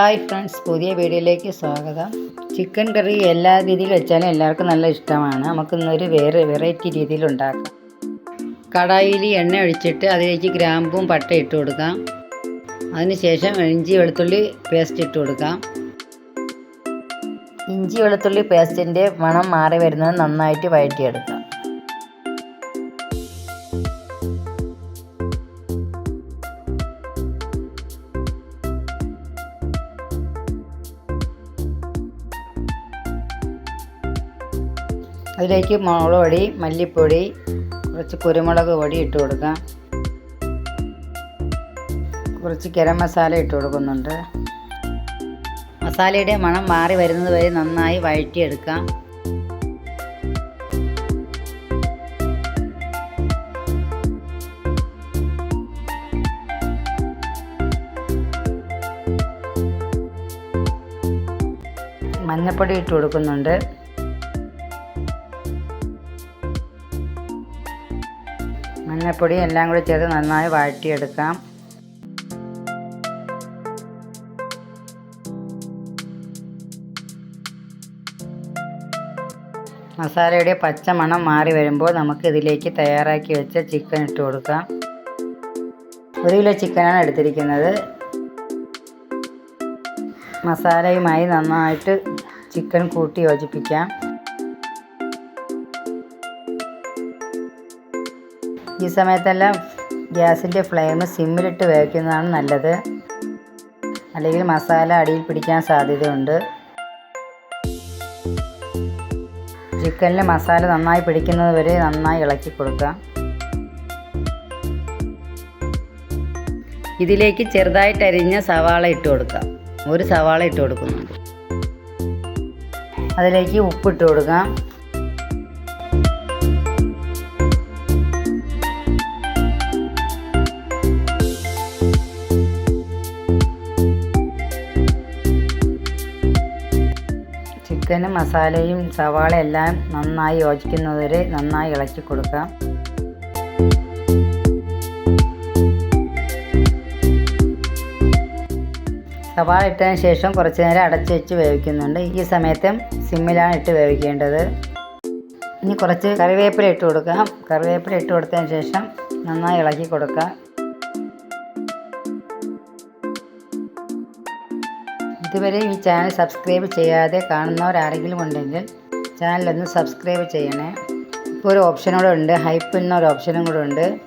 Hi friends പുതിയ വീഡിയോയിലേക്ക് സ്വാഗതം. ചിക്കൻ കറി എല്ലാ രീതിയിൽ വെച്ചാലും എല്ലാവർക്കും നല്ല ഇഷ്ടമാണ്. നമുക്ക് നമുക്കിന്നൊരു വേറെ വെറൈറ്റി രീതിയിൽ ഉണ്ടാക്കാം. കടായിൽ എണ്ണ ഒഴിച്ചിട്ട് അതിലേക്ക് ഗ്രാമ്പും പട്ട ഇട്ട് കൊടുക്കാം. അതിനുശേഷം ഇഞ്ചി വെളുത്തുള്ളി പേസ്റ്റ് ഇട്ട് കൊടുക്കാം. ഇഞ്ചി വെളുത്തുള്ളി പേസ്റ്റിന്റെ മണം മാറി വരുന്നത് നന്നായിട്ട് വഴറ്റിയെടുക്കാം. അതിലേക്ക് മുളക് പൊടി മല്ലിപ്പൊടി കുറച്ച് കുരുമുളക് പൊടി ഇട്ട് കൊടുക്കാം. കുറച്ച് ഗരം മസാല ഇട്ട് കൊടുക്കുന്നുണ്ട്. മസാലയുടെ മണം മാറി വരുന്നത് വരെ നന്നായി വഴറ്റിയെടുക്കാം. മഞ്ഞൾപ്പൊടി ഇട്ട് കൊടുക്കുന്നുണ്ട്. മഞ്ഞൾപ്പൊടി എല്ലാം കൂടി ചേർത്ത് നന്നായി വഴറ്റിയെടുക്കാം. മസാലയുടെ പച്ച മണം മാറി വരുമ്പോൾ നമുക്ക് ഇതിലേക്ക് തയ്യാറാക്കി വെച്ച ചിക്കൻ ഇട്ട് കൊടുക്കാം. ഒരു കിലോ ചിക്കനാണ് എടുത്തിരിക്കുന്നത്. മസാലയുമായി നന്നായിട്ട് ചിക്കൻ കൂട്ടി യോജിപ്പിക്കാം. ഈ സമയത്തെല്ലാം ഗ്യാസിന്റെ ഫ്ലെയിം സിമ്മിലിട്ട് വേവിക്കുന്നതാണ് നല്ലത്. അല്ലെങ്കിൽ മസാല അടിയിൽ പിടിക്കാൻ സാധ്യതയുണ്ട്. ചിക്കനിൽ മസാല നന്നായി പിടിക്കുന്നത് വരെ നന്നായി ഇളക്കി കൊടുക്കാം. ഇതിലേക്ക് ചെറുതായിട്ട് അരിഞ്ഞ സവാള ഇട്ട് കൊടുക്കാം. ഒരു സവാള ഇട്ട് കൊടുക്കുന്നുണ്ട്. അതിലേക്ക് ഉപ്പിട്ട് കൊടുക്കാം. ചിക്കനും മസാലയും സവാള എല്ലാം നന്നായി യോജിക്കുന്നതുവരെ നന്നായി ഇളക്കി കൊടുക്കാം. സവാള ഇട്ടതിന് ശേഷം കുറച്ച് നേരം അടച്ചു വെച്ച് വേവിക്കുന്നുണ്ട്. ഈ സമയത്തും സിമ്മിലാണ് ഇട്ട് വേവിക്കേണ്ടത്. ഇനി കുറച്ച് കറിവേപ്പില ഇട്ട് കൊടുക്കാം. കറിവേപ്പില ഇട്ട് കൊടുത്തതിന് ശേഷം നന്നായി ഇളക്കി കൊടുക്കാം. ഇതുവരെ ഈ ചാനൽ സബ്സ്ക്രൈബ് ചെയ്യാതെ കാണുന്നവരാരെങ്കിലും ഉണ്ടെങ്കിൽ ചാനലൊന്ന് സബ്സ്ക്രൈബ് ചെയ്യണേ. ഇപ്പോൾ ഒരു ഓപ്ഷനും കൂടെ ഉണ്ട്. ഹൈപ്പ് എന്നൊരു ഓപ്ഷനും കൂടെ ഉണ്ട്.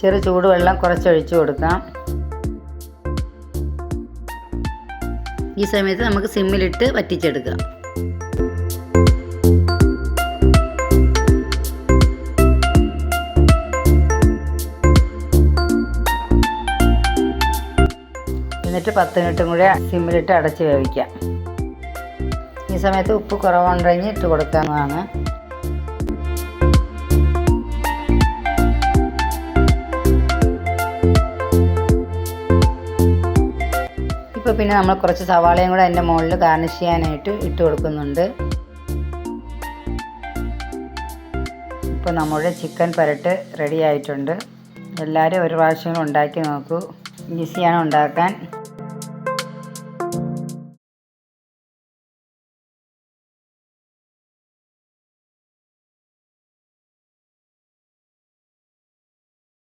ചെറു ചൂടുവെള്ളം കുറച്ചൊഴിച്ചു കൊടുക്കാം. ഈ സമയത്ത് നമുക്ക് സിമ്മിലിട്ട് വറ്റിച്ചെടുക്കാം. എന്നിട്ട് പത്ത് മിനിറ്റും കൂടി സിമ്മിലിട്ട് അടച്ച് വേവിക്കാം ഈ സമയത്ത് ഉപ്പ് കുറവുണ്ടെങ്കിൽ ഇട്ട് കൊടുക്കാവുന്നതാണ്. ഇപ്പോൾ പിന്നെ നമ്മൾ കുറച്ച് സവാളയും കൂടെ അതിന്റെ മുകളിൽ ഗാർണിഷ് ചെയ്യാനായിട്ട് ഇട്ട് കൊടുക്കുന്നുണ്ട്. ഇപ്പോൾ നമ്മുടെ ചിക്കൻ പരട്ട് റെഡി ആയിട്ടുണ്ട്. എല്ലാവരും ഒരു പ്രാവശ്യം ഉണ്ടാക്കി നോക്കൂ. ഈസിയാണ് ഉണ്ടാക്കാൻ.